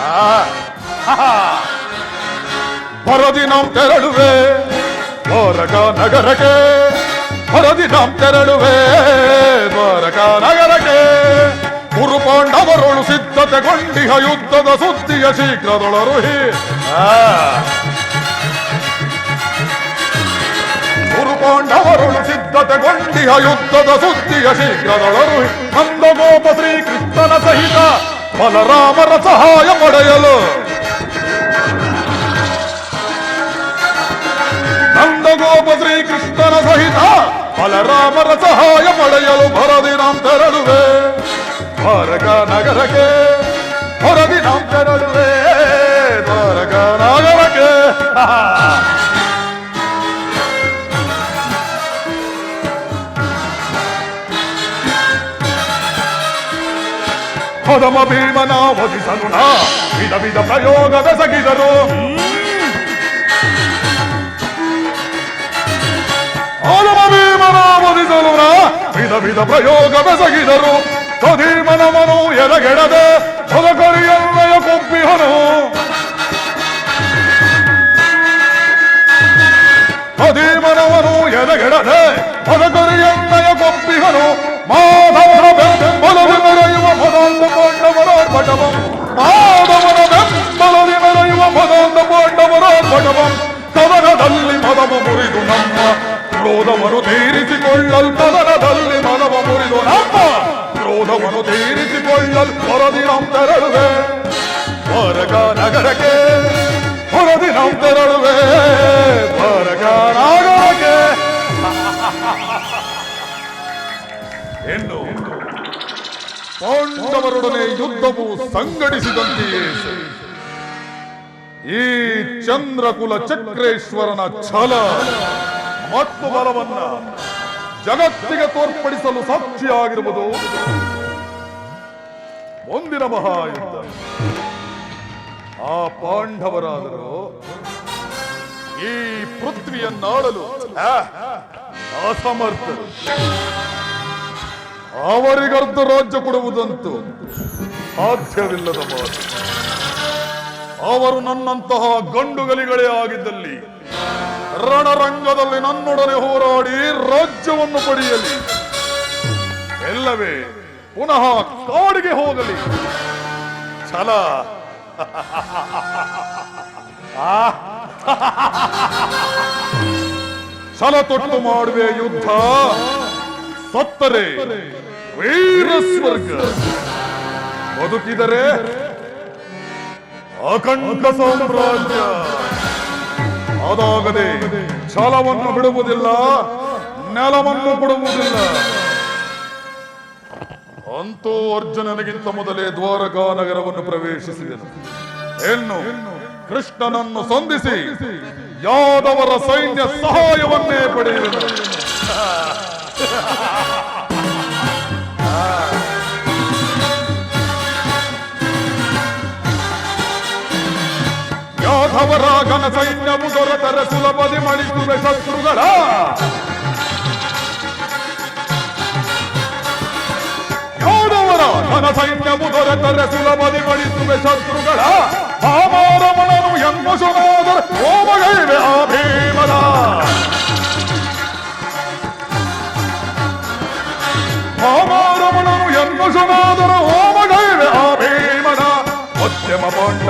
பரதினம் திரளுவே ನಗರಕ್ಕೆ. ಬರದಿ பரதினம் ತೆರಳುವೆ போரகா ನಗರಕ್ಕೆ. ಗುರು ಪಾಂಡವರೊಳು ಸಿದ್ಧತೆಗೊಂಡಿಹ ಯುದ್ಧದ ಸುದ್ದಿಯ ಶೀಘ್ರದೊಳರುಹಿ. ಗುರು ಸಿದ್ಧತೆ ಸಿದ್ಧತೆಗೊಂಡಿಹ ಯುದ್ಧದ ಸುದ್ದಿಯ ಶೀಘ್ರದೊಳರುಹಿ. ಶ್ರೀ ಶ್ರೀಕೃಷ್ಣನ ಸಹಿತ బలరామర సహాయపడయలు నందగోప శ్రీకృష్ణన సహిత బలరామర సహాయపడయలు భరది నాం తెరಳುవే భారక నగరకే భరది నాం తెరಳು ಹೊದಮ ಭೀಮನ ವಧಿಸಲು ನಾ ವಿಧ ವಿಧ ಪ್ರಯೋಗ ಬೆಸಗಿದರು ಹೊದಮ ಭೀಮನ ವಧಿಸಲು ನಾ ವಿಧ ವಿಧ ಪ್ರಯೋಗ ಬೆಸಗಿದರು ತದೀಮನವನು ಎದಗೆಡದೆ ಹೊದಕರಿಯಲ್ಲಯ ಕೊಬ್ಬಿಹನು ಅಧೀಮನವನು ಎದಗೆಡದೆ ಹೊದಕರಿಯಲ್ಲಯ ಕ್ರೋಧವನ್ನು ತೀರಿಸಿಕೊಳ್ಳಲ್ ಪದನದಲ್ಲಿ ಮನವ ಮುರಿದು ನಮ್ಮ ಕ್ರೋಧವನ್ನು ತೀರಿಸಿಕೊಳ್ಳಲ್ ಹೊರದಿ ನಾವು ತೆರಳುವೆ. ಹೊರಗ ನಗರಕ್ಕೆ ಹೊರದಿ ನಾವು ತೆರಳುವೆ. ಹೊರಗ ನಗರಕ್ಕೆ. ಎಂದು ಪಾಂಡವರೊಡನೆ ಯುದ್ಧವು ಸಂಘಟಿಸಿದಂತೆಯೇ. ಈ ಚಂದ್ರಕುಲ ಚಕ್ರೇಶ್ವರನ ಛಲ. ಮತ್ತು ಬಲವನ್ನ ಜಗತ್ತಿಗೆ ತೋರ್ಪಡಿಸಲು ಸಾಕ್ಷಿಯಾಗಿರುವುದು ಮುಂದಿನ ಮಹಾಯುದ್ಧ ಆ ಪಾಂಡವರಾದರು ಈ ಪೃಥ್ವಿಯನ್ನಾಳಲು ಆ, ಅಸಮರ್ಥರು. ಅವರಿಗರ್ಧ ರಾಜ್ಯ ಕೊಡುವುದಂತೂ ಸಾಧ್ಯವಿಲ್ಲದ ಮಾತು. ಅವರು ನನ್ನಂತಹ ಗಂಡುಗಲಿಗಳೇ ಆಗಿದ್ದಲ್ಲಿ ರಣರಂಗದಲ್ಲಿ ನನ್ನೊಡನೆ ಹೋರಾಡಿ ರಾಜ್ಯವನ್ನು ಪಡೆಯಲಿ. ಎಲ್ಲವೇ ಪುನಃ ಕಾಡಿಗೆ ಹೋಗಲಿ. ಛಲ? ಛಲ ತೊಟ್ಟು ಮಾಡುವೆ ಯುದ್ಧ. ಸತ್ತರೆ ವೀರ ಸ್ವರ್ಗ ಬದುಕಿದರೆ ಅಖಂಡ ಸಾಮ್ರಾಜ್ಯ. ಅದಾಗದೆ ಛಲವನ್ನು ಬಿಡುವುದಿಲ್ಲ, ನೆಲವನ್ನು ಬಿಡುವುದಿಲ್ಲ ಅಂತೂ ಅರ್ಜುನನಿಗಿಂತ ಮೊದಲೇ ದ್ವಾರಕಾ ನಗರವನ್ನು ಪ್ರವೇಶಿಸಿದನು. ಹೆಣ್ಣು ಕೃಷ್ಣನನ್ನು ಸಂಧಿಸಿ ಯಾದವರ ಸೈನ್ಯ ಸಹಾಯವನ್ನೇ ಪಡೆಯುವನು. ಯಾದವರ ಘನ ಸೈನ್ಯವು ದೊರೆತರೆ ಸುಲಭದಿ ಮಣಿಸುವೆ ಶತ್ರುಗಳ ಯಾದವರ ಘನ ಸೈನ್ಯವು ದೊರೆತರೆ ಸುಲಭದಿ ಮಣಿಸುವೆ ಶತ್ರುಗಳ ಭಾಮಾರಮಣನು ಎಂಬುಸುನಾದರ ಓಮಗೈವೆ ಆ ಭೀಮನ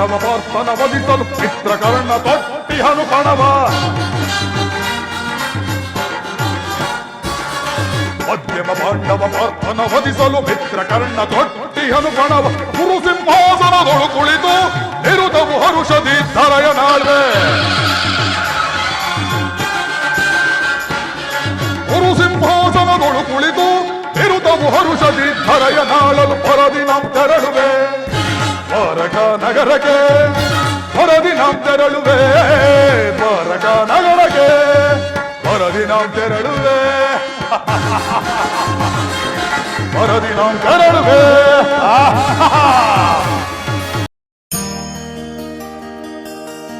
ಮಧ್ಯಮ ಪಾಂಡವ ಪಾರ್ಥನ ವಧಿಸಲು ಚಿತ್ರಕರ್ಣ ತೊಟ್ಟಿಹನು ಕಣವ ಮಧ್ಯಮ ಪಾಂಡವ ಪಾರ್ಥನ ವಧಿಸಲು ಮಿತ್ರಕರ್ಣ ತೊಟ್ಟಿಹನು ಕಣವ ಗುರು ಸಿಂಹಾಸನದೊಳು ಕುಳಿತು ನಿರುತವು ಹರುಷದಿ ಧರಯ ನಾಳ್ವೆ ಗುರು ಸಿಂಹಾಸನದೊಳು ಕುಳಿತು ನಿರುತವು ಹರುಷದಿ ಧರಯ ನಾಳಲು ಹೊರದಿ ನಾವು ತೆರಳುವೆ ಪಾರಕ ನಗರಕ್ಕೆ ಹೊರದಿ ನಾಂ ತೆರಳುವೆ ಪಾರಕ ನಗರಕ್ಕೆ ಹೊರದಿ ನಾಂ ತೆರಳುವೆ ಹೊರದಿ ನಾಂ ತೆರಳುವೆ